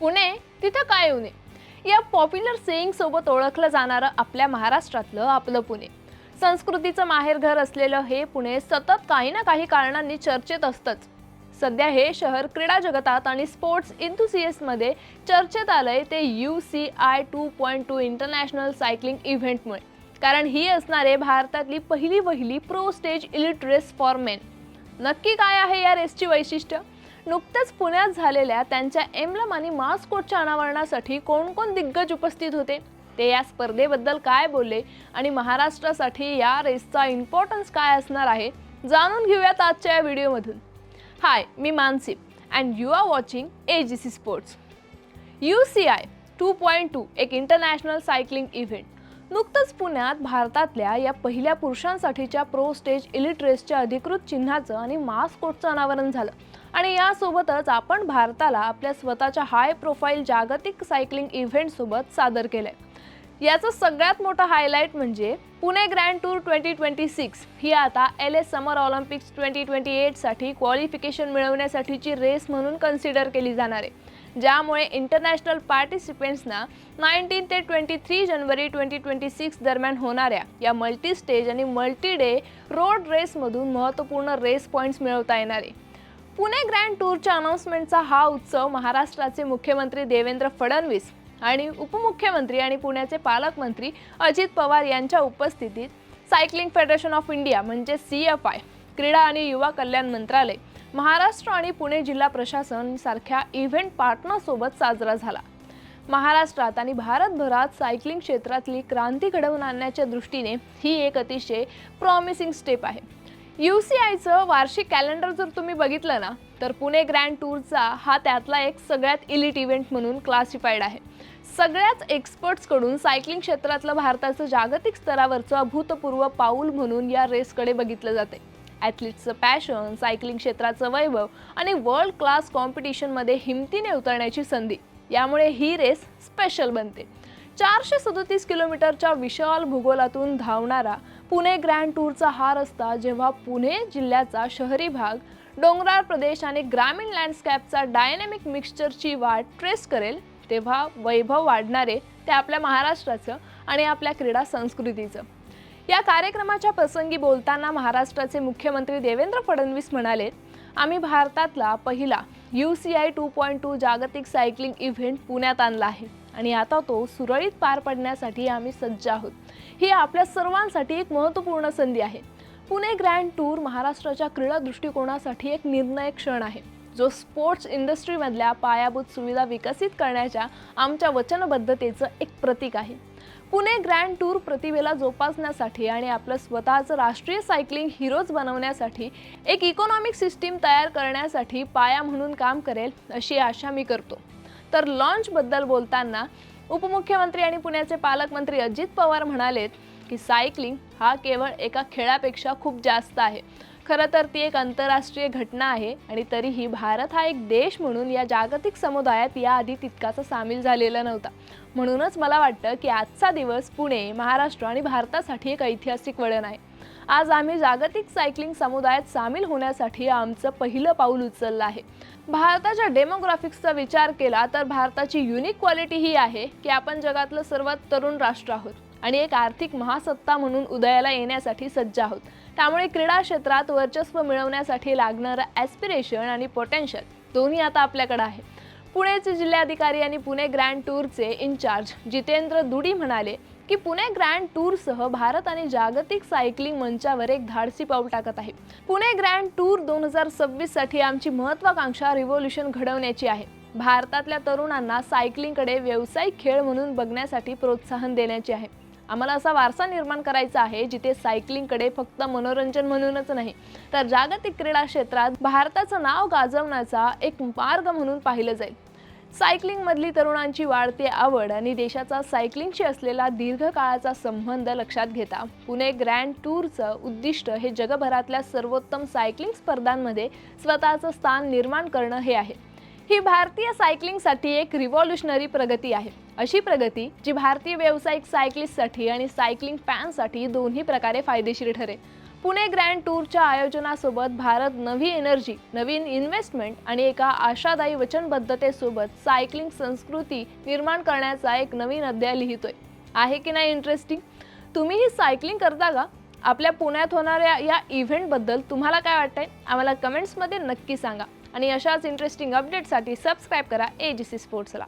पुणे तिथं काय उणे? या पॉप्युलर सेईंग सोबत ओळखलं जाणारं आपल्या महाराष्ट्रातलं आपलं पुणे. संस्कृतीचं माहेरघर असलेलं हे पुणे सतत काही ना काही कारणांनी चर्चेत असतंच. सध्या हे शहर क्रीडा जगतात आणि स्पोर्ट्स इंथुसिएसमध्ये चर्चेत आलंय ते U C I two point two international cycling इव्हेंटमुळे कारण ही असणारे भारतातली पहिली वहिली pro stage elite race for men नक्की काय आहे या रेसची वैशिष्ट्य? नुकत्याच पुण्यात झालेल्या त्यांच्या एमलम आणि मास्कोटच्या अनावरणासाठी कोण कोण दिग्गज उपस्थित होते? ते या स्पर्धेबद्दल काय बोलले? आणि महाराष्ट्रासाठी या रेसचा इम्पॉर्टन्स काय असणार आहे? जाणून घेऊयात आजच्या या व्हिडिओमधून. Hi me Mansi. And you are watching A G C sports U C I two point two एक इंटरनॅशनल सायकलिंग इव्हेंट नुकतंच पुण्यात भारतातल्या या पहिल्या पुरुषांसाठीच्या प्रो स्टेज इलिट रेसच्या अधिकृत चिन्हाचं आणि मास्कोटचं अनावरण झालं. आणि यासोबतच आपण भारताला आपल्या स्वतःच्या हाय प्रोफाईल जागतिक सायकलिंग इव्हेंटसोबत सादर केलं आहे याचं सगळ्यात मोठं हायलाईट म्हणजे Pune grand tour twenty twenty six ही आता L S summer Olympics twenty twenty एटसाठी qualification मिळवण्यासाठीची रेस म्हणून कन्सिडर केली जाणार आहे. ज्यामुळे इंटरनॅशनल पार्टिसिपेंट्सना नाईन्टीन ते ट्वेंटी थ्री जानेवारी ट्वेंटी ट्वेंटी सिक्स दरम्यान होणाऱ्या या मल्टी स्टेज आणि मल्टी डे रोड रेसमधून महत्त्वपूर्ण रेस पॉईंट्स मिळवता येणार आहे. पुणे ग्रँड टूरच्या अनाऊन्समेंटचा हा उत्सव महाराष्ट्राचे मुख्यमंत्री देवेंद्र फडणवीस आणि उपमुख्यमंत्री आणि पुण्याचे पालकमंत्री अजित पवार यांच्या उपस्थितीत सायकलिंग फेडरेशन ऑफ इंडिया म्हणजे सी एफ आय क्रीडा आणि युवा कल्याण मंत्रालय महाराष्ट्र आणि पुणे जिल्हा प्रशासन सारख्या इव्हेंट पार्टनरसोबत साजरा झाला. महाराष्ट्रात आणि भारतभरात सायकलिंग क्षेत्रातली क्रांती घडवून आणण्याच्या दृष्टीने ही एक अतिशय प्रॉमिसिंग स्टेप आहे. यू सी आयचं वार्षिक कॅलेंडर जर तुम्ही बघितलं ना तर पुणे ग्रँड टूरचा हा त्यातला एक सगळ्यात इलिट इव्हेंट म्हणून क्लासिफाईड आहे. सगळ्याच एक्सपर्ट्सकडून सायकलिंग क्षेत्रातलं भारताचं जागतिक स्तरावरचं अभूतपूर्व पाऊल म्हणून या रेसकडे बघितलं जाते ॲथलीटचं पॅशन सायकलिंग क्षेत्राचं वैभव आणि वर्ल्ड क्लास कॉम्पिटिशनमध्ये हिमतीने उतरण्याची संधी. यामुळे ही रेस स्पेशल बनते. चारशे सदोतीस किलोमीटरच्या विशाल भूगोलातून धावणारा पुणे ग्रँड टूरचा हा रस्ता जेव्हा पुणे जिल्ह्याचा शहरी भाग डोंगराळ प्रदेश आणि ग्रामीण लँडस्कॅपचा डायनॅमिक मिक्सचरची वाट ट्रेस करेल तेव्हा वैभव वाढणारे ते आपल्या महाराष्ट्राचं आणि आपल्या क्रीडा संस्कृतीचं. या कार्यक्रमाच्या प्रसंगी बोलताना महाराष्ट्राचे मुख्यमंत्री देवेंद्र फडणवीस म्हणाले आम्ही भारतातला पहिला U C I two point two जागतिक सायकलिंग इव्हेंट पुण्यात आणला आहे आणि आता तो सुरळीत पार पडण्यासाठी आम्ही सज्ज आहोत. ही आपल्या सर्वांसाठी एक महत्त्वपूर्ण संधी आहे. पुणे ग्रँड टूर महाराष्ट्राच्या क्रीडा दृष्टिकोनासाठी एक निर्णायक क्षण आहे. जो स्पोर्ट्स इंडस्ट्रीमधल्या पायाभूत सुविधा विकसित करण्याच्या आमच्या वचनबद्धतेचं एक प्रतीक आहे. पुणे ग्रँड टूर प्रतिभेला जोपासण्यासाठी आणि आपलं स्वतःचं राष्ट्रीय सायकलिंग हिरोज बनवण्यासाठी एक इकॉनॉमिक सिस्टीम तयार करण्यासाठी पाया म्हणून काम करेल अशी आशा मी करतो. तर लॉन्चबद्दल बोलताना उपमुख्यमंत्री आणि पुण्याचे पालकमंत्री अजित पवार म्हणालेत की सायकलिंग हा केवळ एका खेळापेक्षा खूप जास्त आहे. खरं तर ती एक आंतरराष्ट्रीय घटना आहे आणि तरीही भारत हा एक देश म्हणून या जागतिक समुदायात याआधी तितकासा सामील झालेला नव्हता. म्हणूनच मला वाटतं की आजचा दिवस पुणे महाराष्ट्र आणि भारतासाठी एक ऐतिहासिक वळण आहे. आज आम्ही जागतिक सायकलिंग समुदायात सामील होण्यासाठी आमचं पहिलं पाऊल उचललं आहे. भारताच्या डेमोग्राफिक्सचा विचार केला तर भारताची युनिक क्वालिटी ही आहे की आपण जगातलं सर्वात तरुण राष्ट्र आहोत आणि एक आर्थिक महासत्ता म्हणून उदयाला येण्यासाठी सज्ज आहोत. त्यामुळे क्रीडा क्षेत्रात वर्चस्व मिळवण्यासाठी लागणारं ॲस्पिरेशन आणि पोटेन्शियल दोन्ही आता आपल्याकडे आहे. पुणेचे जिल्हाधिकारी आणि पुणे ग्रँड टूरचे इन्चार्ज जितेंद्र दुडी म्हणाले की पुणे ग्रँड टूरसह भारत आणि जागतिक सायकलिंग मंचावर एक धाडसी पाऊल टाकत आहे. पुणे ग्रँड टूर दोन हजार सव्वीससाठी आमची महत्वाकांक्षा रिव्होल्युशन घडवण्याची आहे. भारतातल्या तरुणांना सायकलिंगकडे व्यावसायिक खेळ म्हणून बघण्यासाठी प्रोत्साहन देण्याचे आहे. आम्हाला असा वारसा निर्माण करायचा आहे जिथे सायकलिंगकडे फक्त मनोरंजन म्हणूनच नाही तर जागतिक क्रीडा क्षेत्रात भारताचं नाव गाजवण्याचा एक मार्ग म्हणून पाहिलं जाईल. सायकलिंगमधली तरुणांची वाढती आवड आणि देशाचा सायकलिंगशी असलेला दीर्घकाळाचा संबंध लक्षात घेता पुणे ग्रँड टूरचं उद्दिष्ट हे जगभरातल्या सर्वोत्तम सायकलिंग स्पर्धांमध्ये स्वतःचं स्थान निर्माण करणं हे आहे. ही भारतीय सायकलिंगसाठी एक रिव्हॉल्युशनरी प्रगती आहे. अशी प्रगती जी भारतीय व्यावसायिक सायकलिस्टसाठी आणि सायकलिंग फॅनसाठी दोन्ही प्रकारे फायदेशीर ठरेल. पुणे ग्रँड टूरच्या आयोजनासोबत भारत नवी एनर्जी नवीन इन्व्हेस्टमेंट आणि एका आशादायी वचनबद्धतेसोबत सायकलिंग संस्कृती निर्माण करण्याचा एक नवीन अध्याय लिहितोय. आहे की नाही इंटरेस्टिंग तुम्हीही सायकलिंग करता का? आपल्या पुण्यात होणाऱ्या या इव्हेंटबद्दल तुम्हाला काय वाटतंय? आम्हाला कमेंट्समध्ये नक्की सांगा. आणि अशाच इंटरेस्टिंग अपडेटसाठी सबस्क्राईब करा ए जी सी स्पोर्ट्सला